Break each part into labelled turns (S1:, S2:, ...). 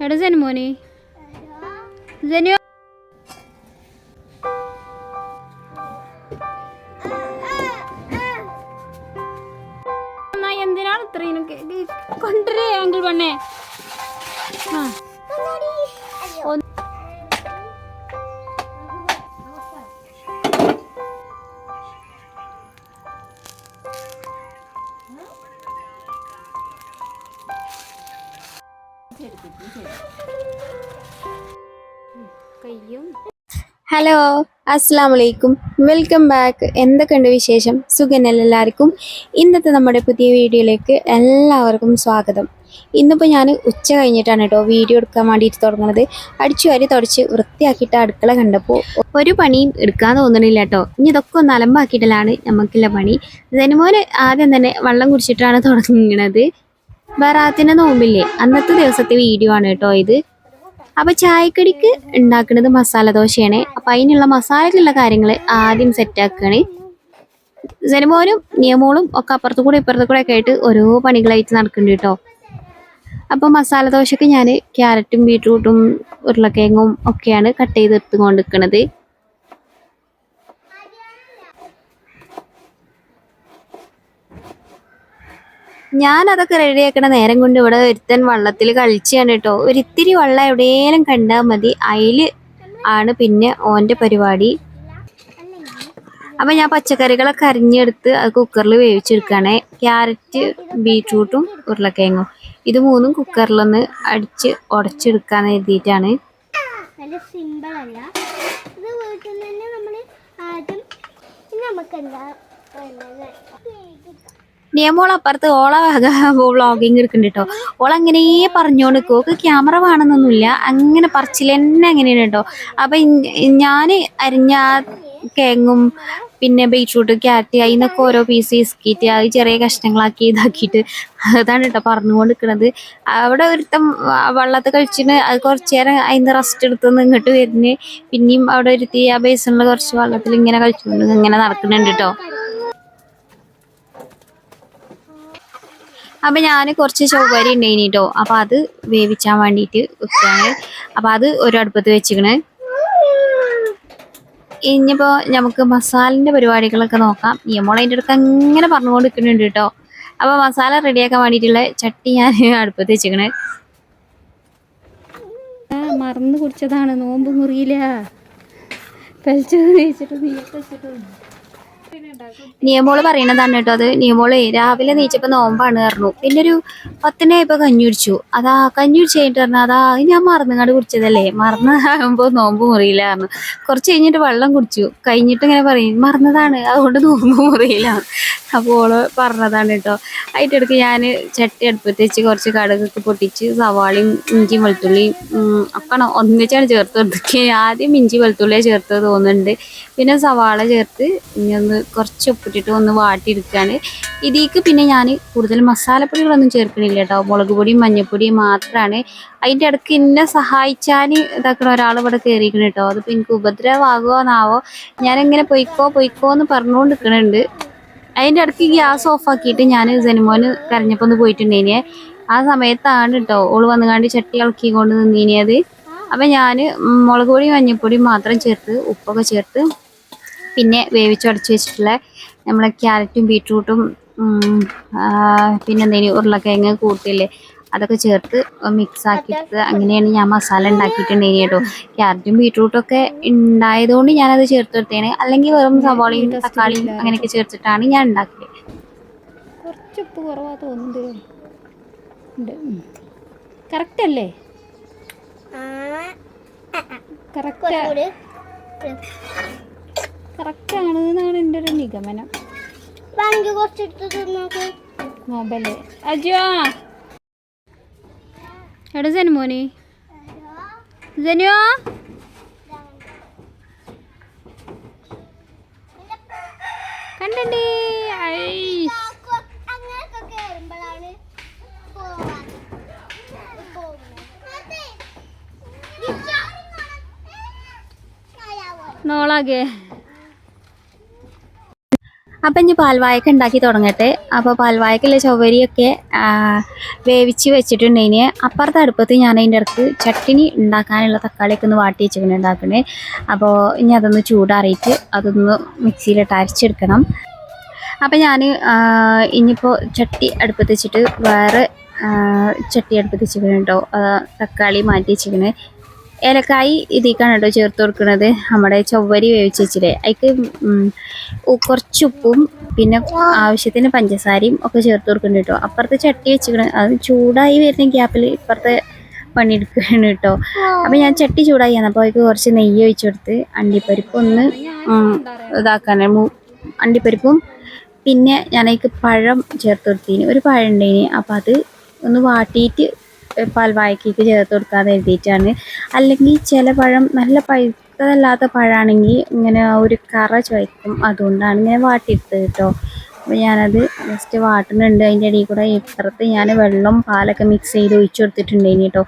S1: ఎడ జనిమోని? జనియో
S2: ഹലോ അസ്സാം വലൈക്കും വെൽക്കം ബാക്ക്. എന്തൊക്കെയുണ്ട് വിശേഷം? സുഖനല്ല എല്ലാവർക്കും? ഇന്നത്തെ നമ്മുടെ പുതിയ വീഡിയോയിലേക്ക് എല്ലാവർക്കും സ്വാഗതം. ഇന്നിപ്പോൾ ഞാൻ ഉച്ച കഴിഞ്ഞിട്ടാണ് കേട്ടോ വീഡിയോ എടുക്കാൻ വേണ്ടിയിട്ട് തുടങ്ങുന്നത് അടിച്ചു വാരി തുടച്ച് വൃത്തിയാക്കിയിട്ട് അടുക്കള കണ്ടപ്പോൾ ഒരു പണിയും എടുക്കാൻ തോന്നണില്ല കേട്ടോ. ഇനി ഇതൊക്കെ ഒന്ന് അലമ്പാക്കിയിട്ടാണ് നമുക്കുള്ള പണി. മോനെ ആദ്യം തന്നെ വെള്ളം കുടിച്ചിട്ടാണ് തുടങ്ങുന്നത് ബറാത്തിന് നോമ്പില്ലേ? അന്നത്തെ ദിവസത്തെ വീഡിയോ ആണ് കേട്ടോ ഇത്. അപ്പോൾ ചായക്കടിക്ക് ഉണ്ടാക്കുന്നത് മസാല ദോശയാണ്. അപ്പൊ അതിനുള്ള മസാലക്കുള്ള കാര്യങ്ങൾ ആദ്യം സെറ്റ് ആക്കുകയാണ് ജനമോനും നിയമോളും ഒക്കെ അപ്പുറത്തു കൂടെ ഇപ്പുറത്തു കൂടെ ഒക്കെ ആയിട്ട് ഓരോ പണികളായിട്ട് നടക്കുന്നുണ്ട് കേട്ടോ. അപ്പോൾ മസാല ദോശയ്ക്ക് ഞാൻ ക്യാരറ്റും ബീട്രൂട്ടും ഉരുളക്കിഴങ്ങും ഒക്കെയാണ് കട്ട് ചെയ്തെടുത്ത് കൊണ്ടിരിക്കുന്നത് ഞാൻ അതൊക്കെ റെഡിയാക്കണ നേരം കൊണ്ട് ഇവിടെ ഒരുത്തൻ വള്ളത്തിൽ കളിച്ചാണ് കേട്ടോ ഒരിത്തിരി വള്ളം എവിടെയെങ്കിലും കണ്ടാൽ മതി. അതിൽ ആണ് പിന്നെ ഓന്റെ പരിപാടി. അപ്പം ഞാൻ പച്ചക്കറികളൊക്കെ അരിഞ്ഞെടുത്ത് അത് കുക്കറിൽ വേവിച്ചെടുക്കുകയാണേ ക്യാരറ്റ് ബീട്രൂട്ടും ഉരുളക്കിഴങ്ങും. ഇത് മൂന്നും കുക്കറിലൊന്ന് അടിച്ച് ഉടച്ചെടുക്കാന്ന് എഴുതിയിട്ടാണ്
S3: നല്ല സിമ്പിൾ ഇത് വീട്ടിൽ തന്നെ നമ്മൾ
S2: നിയമോൾ അപ്പുറത്ത് ഓള വ്ളോഗിങ് എടുക്കുന്നുണ്ട് കേട്ടോ ഓൾ അങ്ങനെ പറഞ്ഞോണ്ട് ഓക്ക് ക്യാമറ വേണമെന്നൊന്നുമില്ല അങ്ങനെ പറിച്ചില്ല തന്നെ അങ്ങനെയാണ് കേട്ടോ. അപ്പൊ ഞാൻ അരിഞ്ഞ കേങ്ങും പിന്നെ ബീറ്റ്റൂട്ട് ക്യാരറ്റ് നിന്നൊക്കെ ഓരോ പീസ് ഇസ്കിറ്റ് അത് ചെറിയ കഷ്ണങ്ങളാക്കി ഇതാക്കിയിട്ട് അതാണ് കേട്ടോ പറഞ്ഞുകൊണ്ട് നിൽക്കുന്നത് അവിടെ ഒരുത്തം വെള്ളത്ത് കഴിച്ചിട്ട് അത് കുറച്ച് നേരം അതിന് റെസ്റ്റ് എടുത്തുനിന്ന് ഇങ്ങോട്ട് വരുന്നത് പിന്നെയും അവിടെ ഒരുത്തി ആ ബേസിനുള്ള കുറച്ച് വെള്ളത്തിൽ ഇങ്ങനെ കഴിച്ചുകൊണ്ട് ഇങ്ങനെ നടക്കുന്നുണ്ട് കേട്ടോ. അപ്പൊ ഞാൻ കുറച്ച് ചൊവ്വരി ഉണ്ടായിനി കേട്ടോ അപ്പൊ അത് വേവിച്ചാൻ വേണ്ടിട്ട് വെക്കാണ്. അപ്പൊ അത് ഒരു അടുപ്പത്ത് വെച്ചിക്കണ്. ഇനിയിപ്പോ നമുക്ക് മസാലിന്റെ പരിപാടികളൊക്കെ നോക്കാം. നിയമോൾ അതിന്റെ അടുത്ത് അങ്ങനെ പറഞ്ഞുകൊണ്ട് കേട്ടോ അപ്പൊ മസാല റെഡിയാക്കാൻ വേണ്ടിയിട്ടുള്ള ചട്ടി ഞാൻ അടുപ്പത്ത് വെച്ചിക്കണ്.
S1: മറന്നു കുടിച്ചതാണ്. നോമ്പ് മുറിയില്ല കഴിച്ചത് കഴിച്ചിട്ട് നീയൊക്കെ വെച്ചിട്ട്
S2: നിയമോൾ പറയണതാണ് കേട്ടോ അത്. നിയമോൾ രാവിലെ നീച്ചപ്പോ നോമ്പാണ് പറഞ്ഞു. പിന്നെ ഒരു പത്തിനായപ്പോ കഞ്ഞി കുടിച്ചു. അതാ കഞ്ഞി കഴിഞ്ഞിട്ട് പറഞ്ഞു അതാ ഞാൻ മറന്നുങ്ങാണ്ട് കുടിച്ചതല്ലേ? മറന്നതാകുമ്പോ നോമ്പ് പറഞ്ഞു. കുറച്ച് കഴിഞ്ഞിട്ട് വെള്ളം കുടിച്ചു. കഴിഞ്ഞിട്ട് ഇങ്ങനെ പറയും മറന്നതാണ്. അതുകൊണ്ട് നോമ്പ് മുറിയില്ല. അപ്പോൾ ഓൾ പറഞ്ഞതാണ് കേട്ടോ. അതിന്റെ ഞാൻ ചട്ടി അടുപ്പത്ത് വെച്ച് കുറച്ച് കടുകൊക്കെ പൊട്ടിച്ച് സവാളയും ഇഞ്ചിയും വെളുത്തുള്ളിയും ഒക്കെ ഒന്നിച്ചാണ് ചേർത്ത് കൊടുത്തത്. ആദ്യം ഇഞ്ചി വെളുത്തുള്ളിയെ ചേർത്ത് തോന്നുന്നുണ്ട്. പിന്നെ സവാള ചേർത്ത് ഇനി ഒന്ന് കുറച്ച് ഉപ്പിട്ടിട്ട് ഒന്ന് വാട്ടിയെടുക്കുകയാണ് ഇതിലേക്ക് പിന്നെ ഞാൻ കൂടുതൽ മസാലപ്പൊടികളൊന്നും ചേർക്കണില്ല കേട്ടോ. മുളക് പൊടിയും മഞ്ഞൾപ്പൊടിയും മാത്രമാണ് അതിന്റെ ഇടയ്ക്ക് എന്നെ സഹായിച്ചാൽ ഇതാക്കണ ഒരാൾ ഇവിടെ കയറിയിരിക്കണം കേട്ടോ. അതിപ്പോൾ എനിക്ക് ഉപദ്രവമാകുമോന്നാവോ ഞാനിങ്ങനെ പൊയ്ക്കോ പൊയ്ക്കോ എന്ന് പറഞ്ഞുകൊണ്ട് നിൽക്കണുണ്ട് അതിന്റെ ഇടയ്ക്ക് ഗ്യാസ് ഓഫാക്കിയിട്ട് ഞാൻ ജനുമോന് കരഞ്ഞപ്പോൾ ഒന്ന് പോയിട്ടുണ്ടേനെ. ആ സമയത്താണ് കേട്ടോ. ഓൾ വന്നുകാണ്ട് ചട്ടി ഇളക്കിക്കൊണ്ട് നിന്നീനിയത് അപ്പം ഞാൻ മുളക് പൊടിയും മഞ്ഞൾപ്പൊടിയും മാത്രം ചേർത്ത് ഉപ്പൊക്കെ ചേർത്ത് പിന്നെ വേവിച്ചുടച്ച് വെച്ചിട്ടുള്ള നമ്മളെ ക്യാരറ്റും ബീട്രൂട്ടും പിന്നെ എന്തെങ്കിലും ഉരുളക്കിഴങ്ങ് കൂട്ടില്ലേ അതൊക്കെ ചേർത്ത് മിക്സ് ആക്കിയിട്ട് അങ്ങനെയാണ് ഞാൻ മസാല ഉണ്ടാക്കിയിട്ടുണ്ടെങ്കിൽ കേട്ടോ. ക്യാരറ്റും ബീട്രൂട്ടും ഒക്കെ ഉണ്ടായതുകൊണ്ട് ഞാനത് ചേർത്ത് കൊടുത്തേനെ. അല്ലെങ്കിൽ വെറും സവാളയും തക്കാളിയും അങ്ങനെയൊക്കെ ചേർത്തിട്ടാണ് ഞാൻ ഉണ്ടാക്കിയത്
S1: കുറച്ച് ഉപ്പ് കുറവാ തോന്നുന്നുണ്ട്. കറക്റ്റ് അല്ലേ? കറക്റ്റ്
S3: കുറച്ചുകൂടി
S1: കറക്റ്റ് ആണ് എന്നാണ് എന്റെ ഒരു നിഗമനം നോമ്പല്ലേ അജോ എടാ ജനുമോനി ജനിയോ കണ്ടേ നോളാകെ.
S2: അപ്പം ഇനി പാൽവായക്ക ഉണ്ടാക്കി തുടങ്ങട്ടെ. അപ്പോൾ പാൽവായക്കുള്ള ചൊവ്വരിയൊക്കെ ആ, വേവിച്ച് വെച്ചിട്ടുണ്ടെങ്കിൽ അപ്പുറത്തെ അടുപ്പത്ത് ഞാൻ അതിന്റെ ഇടയ്ക്ക് ചട്ടിനി ഉണ്ടാക്കാനുള്ള തക്കാളിയൊക്കെ ഒന്ന് വാട്ടി വെച്ചിങ്ങനെ ഉണ്ടാക്കണേ. അപ്പോൾ ഇനി അതൊന്ന് ചൂടാറിയിട്ട് അതൊന്ന് മിക്സിയിലിട്ട് അരച്ചെടുക്കണം. അപ്പം ഞാൻ ഇനിയിപ്പോൾ ചട്ടി അടുപ്പത്ത് വെച്ചിട്ട് വേറെ ചട്ടി അടുപ്പത്ത് വെച്ചിരിക്കണം കേട്ടോ. തക്കാളി മാറ്റി വെച്ചിരിക്കണേ. ഏലക്കായി ഇതിക്കാണ് കേട്ടോ ചേർത്ത് കൊടുക്കുന്നത് നമ്മുടെ ചൊവ്വരി വേവിച്ച് വെച്ചില്ലേ അതിക്ക് കുറച്ച് ഉപ്പും പിന്നെ ആവശ്യത്തിന് പഞ്ചസാരയും ഒക്കെ ചേർത്ത് കൊടുക്കുന്നുണ്ട് കേട്ടോ അപ്പുറത്തെ ചട്ടി വെച്ചിക്കണ അത് ചൂടായി വരുന്ന ഗ്യാപ്പിൽ ഇപ്പുറത്തെ പണിയെടുക്കുകയാണ് കേട്ടോ അപ്പം ഞാൻ ചട്ടി ചൂടായി. അപ്പോൾ അതിക്ക് കുറച്ച് നെയ്യ് ഒഴിച്ചു കൊടുത്ത് അണ്ടിപ്പരിപ്പ് ഒന്ന് ഇതാക്കാൻ അണ്ടിപ്പരിപ്പും പിന്നെ ഞാൻ അതിക്ക് പഴം ചേർത്ത് കൊടുത്തിന്. ഒരു പഴം ഉണ്ടായിന് അപ്പം അത് ഒന്ന് വാട്ടിയിട്ട് പാൽവായക്കേക്ക് ചേർത്ത് കൊടുക്കാൻ എഴുതിയിട്ടാണ്. അല്ലെങ്കിൽ ചില പഴം നല്ല പഴുത്തതല്ലാത്ത പഴമാണെങ്കിൽ ഇങ്ങനെ ഒരു കറ ചുവയ്ക്കും. അതുകൊണ്ടാണ് ഇങ്ങനെ വാട്ടിയെടുത്തത് കേട്ടോ. അപ്പോൾ ഞാനത് ജസ്റ്റ് വാട്ടുന്നുണ്ട്. അതിന്റെ ഇടയിൽ കൂടെ ഇപ്പുറത്ത് ഞാൻ വെള്ളം പാലൊക്കെ മിക്സ് ചെയ്ത് ഒഴിച്ചു കൊടുത്തിട്ടുണ്ടായിന് കേട്ടോ.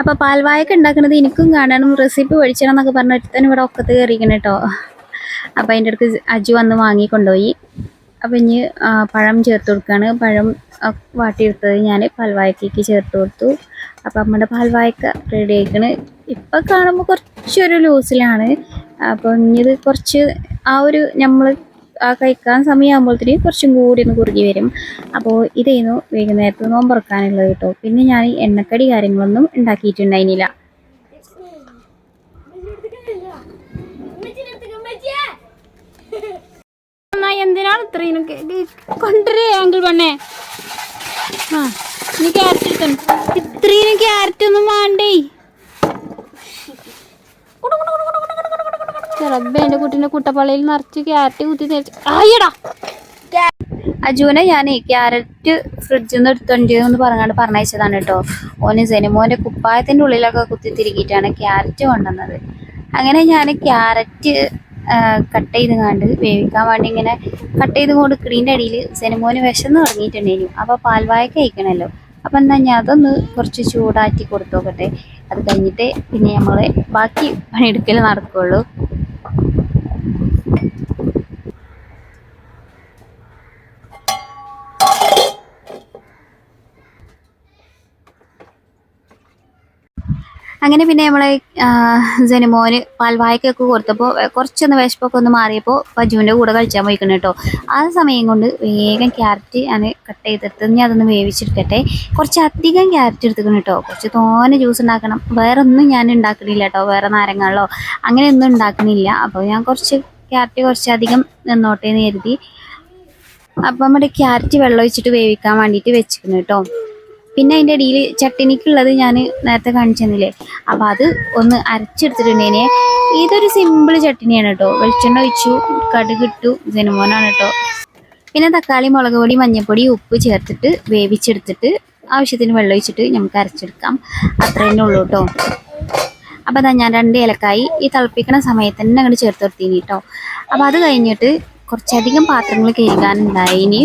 S2: അപ്പോൾ പാൽവായൊക്കെ ഉണ്ടാക്കുന്നത് എനിക്കും കാണണം റെസിപ്പി പഠിച്ചണം എന്നൊക്കെ പറഞ്ഞ തന്നെ ഇവിടെ ഒക്കത്ത് കയറിയിരിക്കണം കേട്ടോ. അപ്പോൾ അതിന്റെ അടുത്ത് അജു വന്ന് വാങ്ങിക്കൊണ്ടുപോയി. അപ്പം ഇനി പഴം ചേർത്ത് കൊടുക്കുകയാണ് പഴം വാട്ടിയെടുത്തത് ഞാൻ പാൽവായക്കേക്ക് ചേർത്ത് കൊടുത്തു. അപ്പം നമ്മുടെ പാൽവായക്ക റെഡി ആയിക്കണ്. ഇപ്പം കാണുമ്പോൾ കുറച്ചൊരു ലൂസിലാണ്. അപ്പം ഇത് കുറച്ച് ആ ഒരു നമ്മൾ ആ കഴിക്കാൻ സമയമാകുമ്പോഴത്തേക്കും കുറച്ചും കൂടി ഒന്ന് കുറുകി വരും. അപ്പോൾ ഇതായിരുന്നു വൈകുന്നേരത്ത് നോമ്പറക്കാനുള്ളത് കേട്ടോ. പിന്നെ ഞാൻ എണ്ണക്കടി കാര്യങ്ങളൊന്നും ഉണ്ടാക്കിയിട്ടുണ്ടായിരുന്നില്ല.
S1: എന്നാ എന്തിനാണ് ഇത്രയും? കൊണ്ടുവരേ അങ്കിൾ പെണ്ണേ. ആ നീ ക്യാരറ്റ് എടുത്തു. ഇത്രയും ക്യാരറ്റ് ഒന്നും വേണ്ടേ? റബ്ബേ എന്റെ കുട്ടീന്റെ കുട്ടപ്പള്ളിയിൽ നിറച്ച് ക്യാരറ്റ് കുത്തി തേച്ച്. ആയടാ.
S2: അജുവിനെ ഞാൻ ക്യാരറ്റ് ഫ്രിഡ്ജിൽ നിന്ന് എടുത്തോണ്ട് എന്ന് പറഞ്ഞാണ്ട് പറഞ്ഞയച്ചതാണ് കേട്ടോ. ഓന് സെനിമോന്റെ കുപ്പായത്തിന്റെ ഉള്ളിലൊക്കെ കുത്തി തിരുകിയിട്ടാണ് ക്യാരറ്റ് കൊണ്ടുവന്നത്. അങ്ങനെ ഞാൻ ക്യാരറ്റ് കട്ട് ചെയ്ത് കണ്ട് വേവിക്കാൻ വേണ്ടി ഇങ്ങനെ കട്ട് ചെയ്ത് കൊടുക്കണീന്റെ അടിയിൽ സെനമോന് വിശന്ന് തുടങ്ങിയിട്ടുണ്ടായിരുന്നു. അപ്പോൾ പാൽവായ കഴിക്കണമല്ലോ അപ്പം എന്താ ഞാൻ അതൊന്ന് കുറച്ച് ചൂടാറ്റി കൊടുത്തു നോക്കട്ടെ അത് കഴിഞ്ഞിട്ട് പിന്നെ നമ്മൾ ബാക്കി പണിയെടുക്കൽ നടക്കുകയുള്ളൂ അങ്ങനെ പിന്നെ നമ്മളെ ജനുമോന് പാൽവായ്ക്കൊക്കെ കൊടുത്തപ്പോൾ കുറച്ചൊന്ന് വിശപ്പൊക്കെ ഒന്ന് മാറിയപ്പോൾ പജുവിന്റെ കൂടെ കഴിച്ചാൽ പോയിക്കണം കേട്ടോ. ആ സമയം കൊണ്ട് വേഗം ക്യാരറ്റ് ഞാൻ കട്ട് ചെയ്തെടുത്ത് ഞാൻ അതൊന്ന് വേവിച്ചെടുക്കട്ടെ. കുറച്ച് അധികം ക്യാരറ്റ് എടുത്തുക്കണം കേട്ടോ. കുറച്ച് തോനെ ജ്യൂസ് ഉണ്ടാക്കണം. വേറെ ഒന്നും ഞാൻ ഉണ്ടാക്കണില്ല കേട്ടോ. വേറെ നാരങ്ങളോ അങ്ങനെയൊന്നും ഉണ്ടാക്കണില്ല. അപ്പോൾ ഞാൻ കുറച്ച് ക്യാരറ്റ് കുറച്ചധികം നിന്നോട്ടേന്ന് നിന്നോട്ടെ കരുതി. അപ്പം നമ്മുടെ ക്യാരറ്റ് വെള്ളം ഒഴിച്ചിട്ട് വേവിക്കാൻ വേണ്ടിയിട്ട് വെച്ചിരിക്കുന്നു കേട്ടോ. പിന്നെ അതിന്റെ ഇടയിൽ ചട്ടിനിക്കുള്ളത് ഞാൻ നേരത്തെ കാണിച്ചെന്നില്ലേ? അപ്പം അത് ഒന്ന് അരച്ചെടുത്തിട്ടുണ്ടേനെ ഇതൊരു സിമ്പിൾ ചട്ടിനിയാണ് കേട്ടോ. വെളിച്ചെണ്ണ ഒഴിച്ചു കടുകിട്ടു ജനുമോനാണ് കേട്ടോ. പിന്നെ തക്കാളി മുളക് പൊടി മഞ്ഞൾപ്പൊടി ഉപ്പ് ചേർത്തിട്ട് വേവിച്ചെടുത്തിട്ട് ആവശ്യത്തിന് വെള്ളം ഒഴിച്ചിട്ട് നമുക്ക് അരച്ചെടുക്കാം. അത്ര തന്നെ ഉള്ളൂ കേട്ടോ. അപ്പോൾ അതാ ഞാൻ രണ്ട് ഏലക്കായി ഈ തിളപ്പിക്കണ സമയത്ത് തന്നെ അങ്ങോട്ട് ചേർത്ത് കൊടുത്തീനി കേട്ടോ. അപ്പോൾ അത് കഴിഞ്ഞിട്ട് കുറച്ചധികം പാത്രങ്ങൾ കഴുകാനുണ്ടായിനി.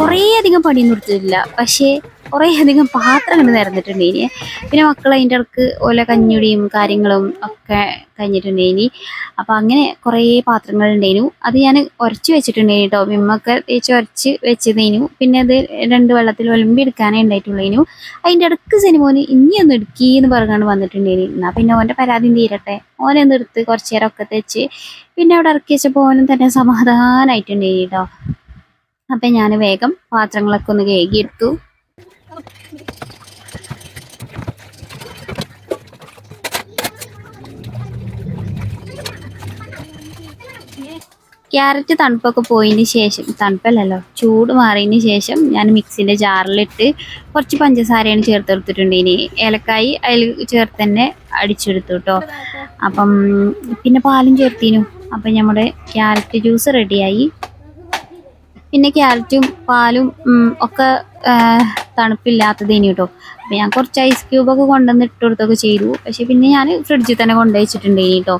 S2: കുറേ അധികം പണിയൊന്നും എടുത്തിട്ടില്ല. പക്ഷേ കുറേ അധികം പാത്രം കണ്ട് നിരന്നിട്ടുണ്ടേനി പിന്നെ മക്കൾ അതിന്റെ ഇടയ്ക്ക് ഓല കഞ്ഞുടിയും കാര്യങ്ങളും ഒക്കെ കഴിഞ്ഞിട്ടുണ്ട് ഇനി അപ്പോൾ അങ്ങനെ കുറേ പാത്രങ്ങൾ ഉണ്ടായിരുന്നു അത് ഞാൻ ഉരച്ച് വെച്ചിട്ടുണ്ട് കേട്ടോ വിമ്മൊക്കെ തേച്ച് ഉരച്ച് വെച്ചതേനു. പിന്നെ അത് രണ്ട് വെള്ളത്തിൽ ഒലമ്പി എടുക്കാനേ ഉണ്ടായിട്ടുള്ളേനു അതിന്റെ ഇടയ്ക്ക് സിനിമോന് ഇനിയൊന്ന് എടുക്കി എന്ന് പറഞ്ഞാണ് വന്നിട്ടുണ്ടായിരുന്നു എന്നാൽ പിന്നെ ഓന്റെ പരാതി തീരട്ടെ. ഓനൊന്ന് എടുത്ത് കുറച്ച് ഒക്കെ തെച്ച് പിന്നെ അവിടെ ഇറക്കി വെച്ചപ്പോൾ ഓനും തന്നെ സമാധാനമായിട്ടുണ്ടേനി കേട്ടോ അപ്പം ഞാൻ വേഗം പാത്രങ്ങളൊക്കെ ഒന്ന് കഴുകിയെടുത്തു ക്യാരറ്റ് തണുപ്പൊക്കെ പോയതിന് ശേഷം തണുപ്പല്ലല്ലോ ചൂട് മാറിയതിന് ശേഷം ഞാൻ മിക്സിന്റെ ജാറിലിട്ട് കുറച്ച് പഞ്ചസാരയാണ് ചേർത്ത് കൊടുത്തിട്ടുണ്ട്. ഇനി ഏലക്കായി അതിൽ ചേർത്ത് തന്നെ അടിച്ചെടുത്തു കേട്ടോ. അപ്പം പിന്നെ പാലും ചേർത്തിനു. അപ്പം നമ്മുടെ ക്യാരറ്റ് ജ്യൂസ് റെഡിയായി പിന്നെ ക്യാരറ്റും പാലും ഒക്കെ തണുപ്പില്ലാത്തത് തണുപ്പില്ലാത്തതേനു കേട്ടോ അപ്പം ഞാൻ കുറച്ച് ഐസ് ക്യൂബൊക്കെ കൊണ്ടുവന്ന് ഇട്ട് കൊടുത്തൊക്കെ ചെയ്തു. പക്ഷേ പിന്നെ ഞാൻ ഫ്രിഡ്ജിൽ തന്നെ കൊണ്ടുവച്ചിട്ടുണ്ട് ഇനി കേട്ടോ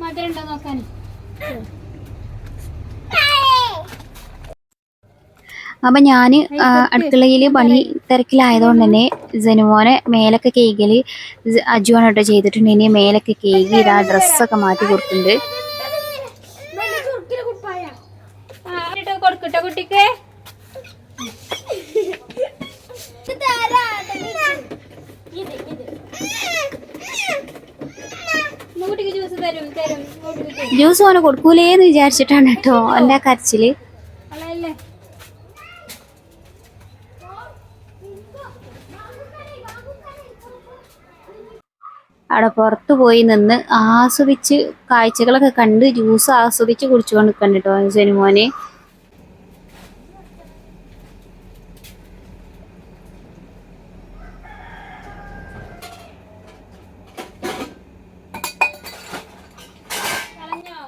S1: മധുരം ഉണ്ടോ നോക്കാൻ?
S2: അപ്പൊ ഞാൻ ആ, അടുക്കളയിൽ പണി തിരക്കിലായതുകൊണ്ട് തന്നെ ജനുമോനെ മേലൊക്കെ കേകൽ അജുവാണ് ചെയ്തിട്ടുണ്ട്. ഇനി മേലൊക്കെ കേകി ഇതാ ഡ്രസ്സൊക്കെ മാറ്റി കൊടുക്കുന്നുണ്ട്
S1: കൊടുക്കട്ടോ കുട്ടിക്ക്. തരും.
S2: ജ്യൂസ് ഓനെ കൊടുക്കൂലേന്ന് വിചാരിച്ചിട്ടാണ് കേട്ടോ. എന്റെ
S1: കരച്ചിൽ.
S2: അവിടെ പുറത്ത് പോയി നിന്ന് ആസ്വദിച്ച് കാഴ്ചകളൊക്കെ കണ്ട് ജ്യൂസ് ആസ്വദിച്ച് കുടിച്ചുകൊണ്ട് നിൽക്കണ്ട കേട്ടോ ജനുമോനെ
S1: കളഞ്ഞോ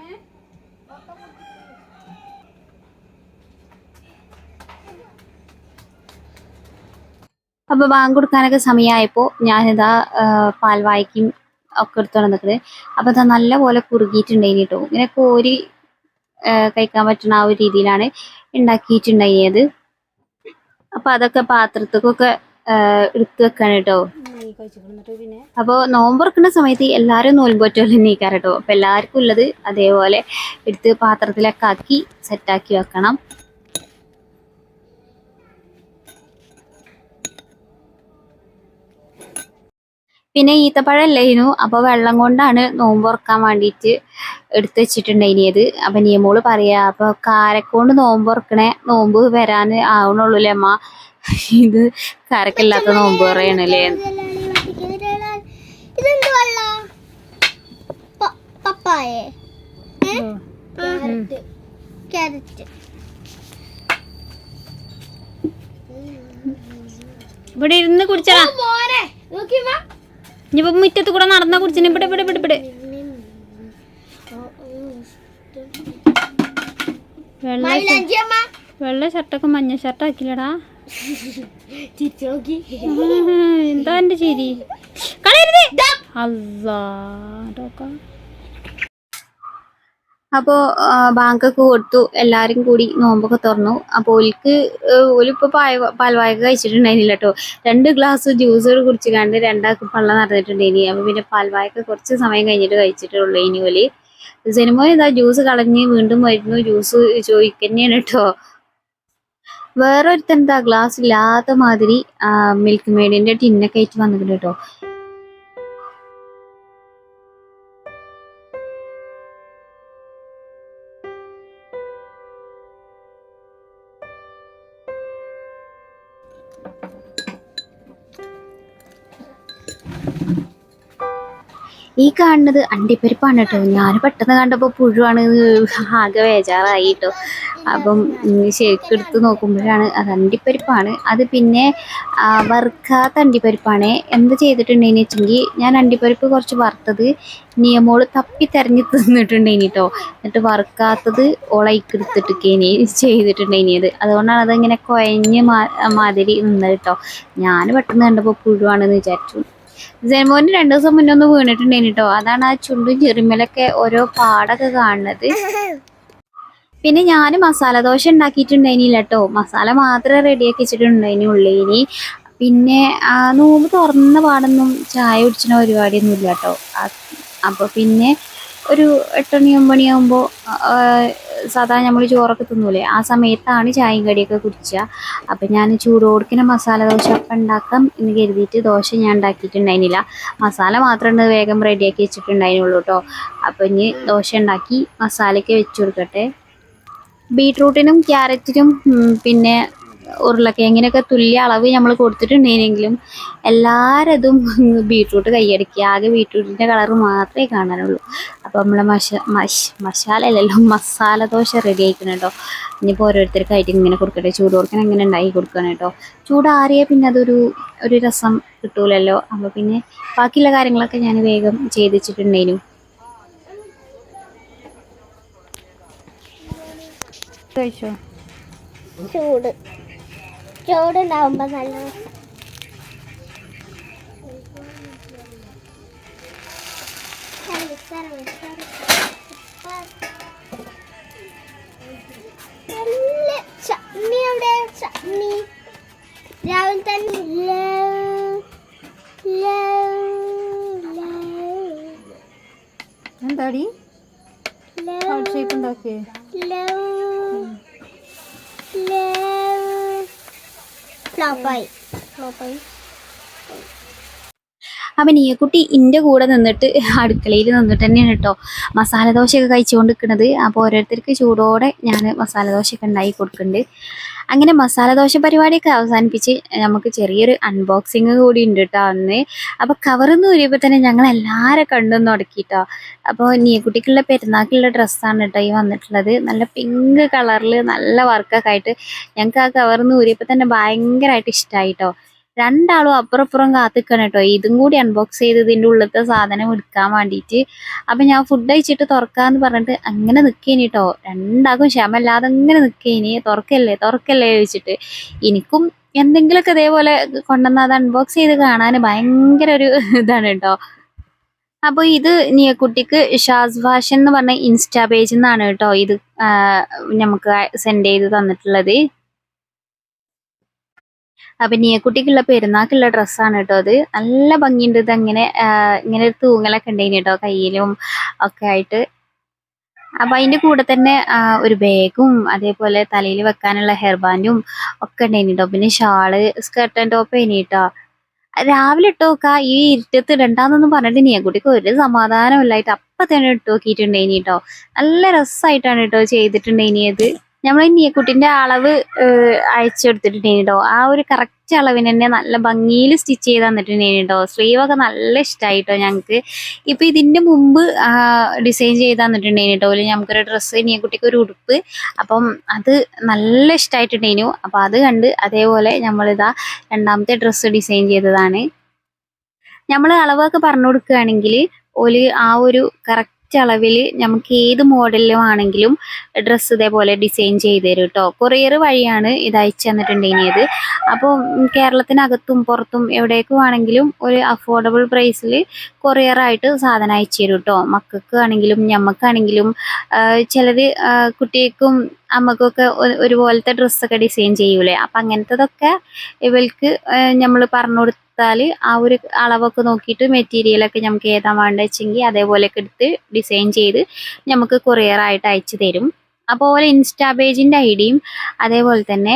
S1: ഏ?
S2: അപ്പൊ ബാങ്ക് കൊടുക്കാനൊക്കെ സമയമായപ്പോ ഞാനിതാ പാൽവായ്ക്കും ഒക്കെ എടുത്തോണ്ട് നിൽക്കുന്നത് അപ്പൊ അത് നല്ല പോലെ കുറുകിയിട്ടുണ്ടായിന് കേട്ടോ ഇങ്ങനെ കോരി കഴിക്കാൻ പറ്റുന്ന ആ ഒരു രീതിയിലാണ് ഉണ്ടാക്കിയിട്ടുണ്ടായത് അപ്പൊ അതൊക്കെ പാത്രത്തേക്കൊക്കെ എടുത്തു വെക്കാണ് കേട്ടോ അപ്പോൾ നോമ്പുറക്കുന്ന സമയത്ത് എല്ലാവരും നോൽമ്പോറ്റോലെ നീക്കാറ് കേട്ടോ അപ്പോൾ എല്ലാവർക്കും ഉള്ളത് അതേപോലെ എടുത്ത് പാത്രത്തിലൊക്കെ ആക്കി സെറ്റാക്കി വെക്കണം. പിന്നെ ഈത്തപ്പഴം അല്ലായിരുന്നു അപ്പോൾ വെള്ളം കൊണ്ടാണ് നോമ്പ് ഉറക്കാൻ വേണ്ടിയിട്ട് എടുത്തു വെച്ചിട്ടുണ്ടായിനിയത് അപ്പം നിയമോൾ പറയാ അപ്പോൾ കാരക്കൊണ്ട് നോമ്പ് ഉറക്കണേ നോമ്പ് വരാൻ ആവണുള്ളൂല്ലേ അമ്മ? ഇത് കാരക്കില്ലാത്ത നോമ്പ് പറയണല്ലേ?
S3: പപ്പായേ. ക്യാരറ്റ്.
S1: ഇവിടെ ഇരുന്ന് കുടിച്ചാ.
S3: മോനെ. നോക്കി വാ
S1: ഇനിയിപ്പോ മുറ്റത്ത് കൂടെ നടന്ന കുറിച്ച് ഇവിടെ ഇവിടെ ഇവിടെ ഇവിടെ. വെള്ള ഷർട്ടൊക്കെ മഞ്ഞ
S3: ഷർട്ട് ആക്കില്ലടാ
S1: എന്താ എന്റെ ചിരി? കളയരുത്. അല്ലാ.
S2: അപ്പോൾ ബാങ്കൊക്കെ കൊടുത്തു. എല്ലാരും കൂടി നോമ്പൊക്കെ തുറന്നു. അപ്പോൾ ഓൽക്ക് ഓലിപ്പോൾ പായ പാൽവായൊക്കെ കഴിച്ചിട്ടുണ്ടായിരുന്നില്ല കേട്ടോ രണ്ട് ഗ്ലാസ് ജ്യൂസ് കുടിച്ച് കണ്ട് രണ്ടാൾക്ക് പള്ള നടന്നിട്ടുണ്ടായിനി. അപ്പോൾ പിന്നെ പാൽവായൊക്കെ കുറച്ച് സമയം കഴിഞ്ഞിട്ട് കഴിച്ചിട്ടുള്ളൂ ഇനി ഓൽ. സിനിമ ഇതാ ജ്യൂസ് കളഞ്ഞ് വീണ്ടും വരുന്നു ജ്യൂസ് ചോദിക്കന്നെയാണ് കേട്ടോ വേറെ ഒരുത്തെന്താ ഗ്ലാസ് ഇല്ലാത്ത മാതിരി മിൽക്ക് മേഡിന്റെ ടിന്നൊക്കെ ആയിട്ട് വന്നിട്ടുണ്ട് കേട്ടോ ഈ കാണുന്നത് അണ്ടിപ്പരിപ്പാണ് കേട്ടോ. ഞാൻ പെട്ടെന്ന് കണ്ടപ്പോൾ പുഴുവാണ്. ആകെ ബേജാറായി കേട്ടോ അപ്പം ശരിക്കും എടുത്ത് നോക്കുമ്പോഴാണ് അത് അണ്ടിപ്പരിപ്പാണ്. അത് പിന്നെ വറുക്കാത്ത അണ്ടിപ്പരിപ്പാണ്. എന്ത് ചെയ്തിട്ടുണ്ടെന്ന് വെച്ചെങ്കിൽ ഞാൻ അണ്ടിപ്പരിപ്പ് കുറച്ച് വറുത്തത് നിയമോൾ തപ്പി തെരഞ്ഞു തിന്നിട്ടുണ്ടേനി കേട്ടോ എന്നിട്ട് വറുക്കാത്തത് ഓളൈക്കെടുത്തിട്ടൊക്കെയാണ് ചെയ്തിട്ടുണ്ടേനിയത് അതുകൊണ്ടാണ് അതിങ്ങനെ കുഴഞ്ഞ് മാതിരി നിന്നത് കേട്ടോ ഞാൻ പെട്ടെന്ന് കണ്ടപ്പോൾ പുഴുവാണെന്ന് വിചാരിച്ചു. ജയമോന് രണ്ടു ദിവസം മുന്നേ ഒന്ന് വീണിട്ടുണ്ടായിരുന്നു കേട്ടോ അതാണ് ആ ചുണ്ടും ചെറുമലൊക്കെ ഓരോ പാടൊക്കെ കാണുന്നത്. പിന്നെ ഞാൻ മസാല ദോശ ഉണ്ടാക്കിയിട്ടുണ്ടായിരുന്നില്ല കേട്ടോ മസാല മാത്രമേ റെഡിയാക്കി വെച്ചിട്ടുണ്ടായിനി ഉള്ളിനി പിന്നെ ആ നോമ്പ് തുറന്ന പാടൊന്നും ചായ കുടിച്ചിന പരിപാടിയൊന്നും ഇല്ല കേട്ടോ അപ്പോൾ പിന്നെ ഒരു എട്ടണി ഒമ്പണിയാകുമ്പോൾ സാധാ നമ്മൾ ചോറൊക്കെ തിന്നൂലേ? ആ സമയത്താണ് ചായയും കടിയൊക്കെ കുടിക്കുക അപ്പം ഞാൻ ചൂടോടുക്കിന് മസാല ദോശ അപ്പം ഉണ്ടാക്കാം എന്ന് കരുതിയിട്ട് ദോശ ഞാൻ ഉണ്ടാക്കിയിട്ടുണ്ടായിരുന്നില്ല. മസാല മാത്രം ഉണ്ട് വേഗം റെഡിയാക്കി വെച്ചിട്ടുണ്ടായിരുന്നുള്ളൂ കേട്ടോ അപ്പം ഇനി ദോശ ഉണ്ടാക്കി മസാലയ്ക്ക് വെച്ച് കൊടുക്കട്ടെ. ബീട്രൂട്ടിനും ക്യാരറ്റിനും പിന്നെ ഉരുളക്കിഴങ്ങിനൊക്കെ തുല്യ അളവ് നമ്മൾ കൊടുത്തിട്ടുണ്ടെങ്കിലും എല്ലാവരതും ബീട്രൂട്ട് കൈയടക്കി. ആകെ ബീട്രൂട്ടിന്റെ കളർ മാത്രമേ കാണാനുള്ളൂ. അപ്പോൾ നമ്മളെ മഷ മഷ് മസാല അല്ലല്ലോ മസാല ദോശ റെഡി ആയിക്കണം കേട്ടോ ഇനിയിപ്പോൾ ഓരോരുത്തർക്കായിട്ട് ഇങ്ങനെ കൊടുക്കട്ടെ ചൂട് കൊടുക്കാൻ ഇങ്ങനെ ഉണ്ടാക്കി കൊടുക്കണം കേട്ടോ ചൂടാറിയാൽ പിന്നെ അതൊരു ഒരു രസം കിട്ടൂലല്ലോ. അപ്പോൾ പിന്നെ ബാക്കിയുള്ള കാര്യങ്ങളൊക്കെ ഞാൻ വേഗം ചെയ്തിച്ചിട്ടുണ്ടേനു.
S1: കഴിച്ചോ?
S3: ചൂട്. ചോടുണ്ടാവുമ്പോൾ നല്ല നല്ല ചട്നി അവിടെ ചട്നി. രാവിലെ തന്നെ
S1: എന്താടി? ഷേപ്പ് ഉണ്ടാക്കിയേ
S3: Popeye. Popeye.
S2: അപ്പം കുട്ടി ഇന്റെ കൂടെ നിന്നിട്ട് അടുക്കളയിൽ നിന്നിട്ട് തന്നെയാണ് കേട്ടോ മസാല ദോശയൊക്കെ കഴിച്ചുകൊണ്ട് നിൽക്കുന്നത് അപ്പോൾ ഓരോരുത്തർക്ക് ചൂടോടെ ഞാൻ മസാല ദോശയൊക്കെ ഉണ്ടാക്കി കൊടുക്കുന്നുണ്ട്. അങ്ങനെ മസാല ദോശ പരിപാടിയൊക്കെ അവസാനിപ്പിച്ച് നമുക്ക് ചെറിയൊരു അൺബോക്സിങ് കൂടി ഉണ്ട് കേട്ടോ അന്ന്. അപ്പോൾ കവറിന്ന് വരുമ്പോൾ തന്നെ ഞങ്ങൾ എല്ലാവരും കണ്ടൊന്ന് ഉടക്കിട്ടോ അപ്പോൾ നീയക്കുട്ടിക്കുള്ള പെരുന്നാക്കുള്ള ഡ്രസ്സാണ് കേട്ടോ ഈ വന്നിട്ടുള്ളത്. നല്ല പിങ്ക് കളറിൽ നല്ല വർക്കൊക്കെ ആയിട്ട് ഞങ്ങൾക്ക് ആ കവറിന്ന് ഊരിയപ്പോൾ തന്നെ ഭയങ്കരമായിട്ട് ഇഷ്ടമായി കേട്ടോ. രണ്ടാളും അപ്പുറപ്പുറം കാത്തിക്കണം കേട്ടോ. ഇതും കൂടി അൺബോക്സ് ചെയ്ത് ഇതിന്റെ ഉള്ളിലത്തെ സാധനം എടുക്കാൻ വേണ്ടിയിട്ട്. അപ്പം ഞാൻ ഫുഡ് കഴിച്ചിട്ട് തുറക്കാന്ന് പറഞ്ഞിട്ട് അങ്ങനെ നിൽക്കേനി കേട്ടോ. രണ്ടാക്കും ക്ഷമല്ലാതെ അങ്ങനെ നിൽക്കേനി തുറക്കല്ലേ തുറക്കല്ലേ ചോദിച്ചിട്ട്. എനിക്കും എന്തെങ്കിലുമൊക്കെ ഇതേപോലെ കൊണ്ടുവന്ന് അത് അൺബോക്സ് ചെയ്ത് കാണാൻ ഭയങ്കര ഒരു ഇതാണ് കേട്ടോ. അപ്പോൾ ഇത് കുട്ടിക്ക് ഷാസ് ഫാഷൻ എന്ന് പറഞ്ഞ ഇൻസ്റ്റാ പേജിൽ നിന്നാണ് കേട്ടോ ഇത് നമുക്ക് സെൻഡ് ചെയ്ത് തന്നിട്ടുള്ളത്. അപ്പൊ നീയക്കുട്ടിക്കുള്ള പെരുന്നാക്കുള്ള ഡ്രസ്സാണ് കേട്ടോ അത്. നല്ല ഭംഗിയുണ്ട് ഇത് അങ്ങനെ ഇങ്ങനെ ഒരു തൂങ്ങലൊക്കെ ഉണ്ടായിന് കേട്ടോ കയ്യിലും ഒക്കെ ആയിട്ട്. അപ്പൊ അതിന്റെ കൂടെ തന്നെ ഒരു ബാഗും അതേപോലെ തലയിൽ വെക്കാനുള്ള ഹെയർ ബാൻഡും ഒക്കെ ഉണ്ടായിന് കേട്ടോ. പിന്നെ ഷാൾ സ്കർട്ട് ആൻഡ് ടോപ്പ് ഇനി കേട്ടോ. രാവിലെ ഇട്ട് നോക്കാ ഈ ഇരുട്ടത്ത് ഇടണ്ടാന്നൊന്നും പറഞ്ഞിട്ട് നീയക്കുട്ടിക്ക് ഒരു സമാധാനമില്ലായിട്ട് അപ്പൊ തന്നെ ഇട്ട് നോക്കിയിട്ടുണ്ടായിനി കേട്ടോ. നല്ല രസമായിട്ടാണ് കേട്ടോ ചെയ്തിട്ടുണ്ടായിനിയത് നമ്മൾ നീയക്കുട്ടിന്റെ അളവ് അയച്ചു കൊടുത്തിട്ടുണ്ടോ ആ ഒരു കറക്റ്റ് അളവിന് തന്നെ നല്ല ഭംഗിയിൽ സ്റ്റിച്ച് ചെയ്ത് തന്നിട്ടുണ്ടോ കേട്ടോ സ്ലീവ് ഒക്കെ നല്ല ഇഷ്ടമായി കേട്ടോ ഞങ്ങൾക്ക് ഇപ്പൊ ഇതിന്റെ മുമ്പ് ഡിസൈൻ ചെയ്ത് തന്നിട്ടുണ്ടായിനി കേട്ടോ ഒരു നമുക്കൊരു ഡ്രസ്സ് നീയക്കുട്ടിക്ക് ഒരു ഉടുപ്പ്. അപ്പം അത് നല്ല ഇഷ്ടമായിട്ടുണ്ടേനു അപ്പൊ അത് കണ്ട് അതേപോലെ നമ്മളിതാ രണ്ടാമത്തെ ഡ്രസ്സ് ഡിസൈൻ ചെയ്തതാണ്. നമ്മൾ അളവൊക്കെ പറഞ്ഞു കൊടുക്കുകയാണെങ്കിൽ ഓൽ ആ ഒരു കറക്റ്റ് അളവിൽ നമുക്ക് ഏത് മോഡലിലും ആണെങ്കിലും ഡ്രസ്സ് ഇതേപോലെ ഡിസൈൻ ചെയ്ത് തരും കേട്ടോ കൊറിയർ വഴിയാണ് ഇത് അയച്ചു തന്നിട്ടുണ്ടെങ്കിൽ അപ്പോൾ കേരളത്തിനകത്തും പുറത്തും എവിടേക്കും ആണെങ്കിലും ഒരു അഫോർഡബിൾ പ്രൈസിൽ കൊറിയറായിട്ട് സാധനം അയച്ചു തരും കേട്ടോ മക്കൾക്ക് ആണെങ്കിലും ഞമ്മക്കാണെങ്കിലും ചിലർ കുട്ടികൾക്കും അമ്മക്കൊക്കെ ഒരുപോലത്തെ ഡ്രസ്സൊക്കെ ഡിസൈൻ ചെയ്യൂലേ. അപ്പം അങ്ങനത്തതൊക്കെ ഇവർക്ക് നമ്മൾ പറഞ്ഞു കൊടുത്താൽ ആ ഒരു അളവൊക്കെ നോക്കിയിട്ട് മെറ്റീരിയലൊക്കെ നമുക്ക് ഏതാ വേണ്ടത് വെച്ചെങ്കിൽ അതേപോലെയൊക്കെ എടുത്ത് ഡിസൈൻ ചെയ്ത് നമുക്ക് കൊറിയറായിട്ട് അയച്ചു തരും. അപ്പോൾ ഇൻസ്റ്റാ പേജിന്റെ ഐ ഡിയും അതേപോലെ തന്നെ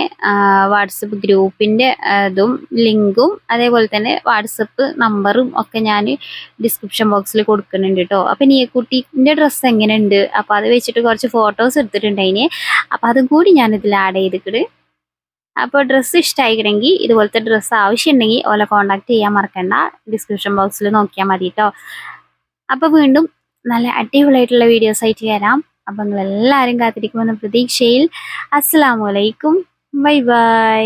S2: വാട്സപ്പ് ഗ്രൂപ്പിന്റെ ഇതും ലിങ്കും അതേപോലെ തന്നെ വാട്സപ്പ് നമ്പറും ഒക്കെ ഞാൻ ഡിസ്ക്രിപ്ഷൻ ബോക്സിൽ കൊടുക്കുന്നുണ്ട് കേട്ടോ അപ്പം നീയക്കുട്ടീന്റെ ഡ്രസ്സ് എങ്ങനെയുണ്ട്? അപ്പോൾ അത് വെച്ചിട്ട് കുറച്ച് ഫോട്ടോസ് എടുത്തിട്ടുണ്ട് അതിന് അപ്പോൾ അതും കൂടി ഞാനിതിൽ ആഡ് ചെയ്തിട്ട് അപ്പോൾ ഡ്രസ്സ് ഇഷ്ടമായിക്കണമെങ്കിൽ ഇതുപോലത്തെ ഡ്രസ്സ് ആവശ്യമുണ്ടെങ്കിൽ ഓലെ കോൺടാക്ട് ചെയ്യാൻ മറക്കണ്ട. ഡിസ്ക്രിപ്ഷൻ ബോക്സിൽ നോക്കിയാൽ മതി കേട്ടോ അപ്പോൾ വീണ്ടും നല്ല അടിപൊളിയായിട്ടുള്ള വീഡിയോസ് ആയിട്ട് വരാം. അപ്പം നിങ്ങൾ എല്ലാവരും കാത്തിരിക്കുമെന്ന പ്രതീക്ഷയിൽ. അസ്സാം വലൈക്കും ബൈ ബൈ.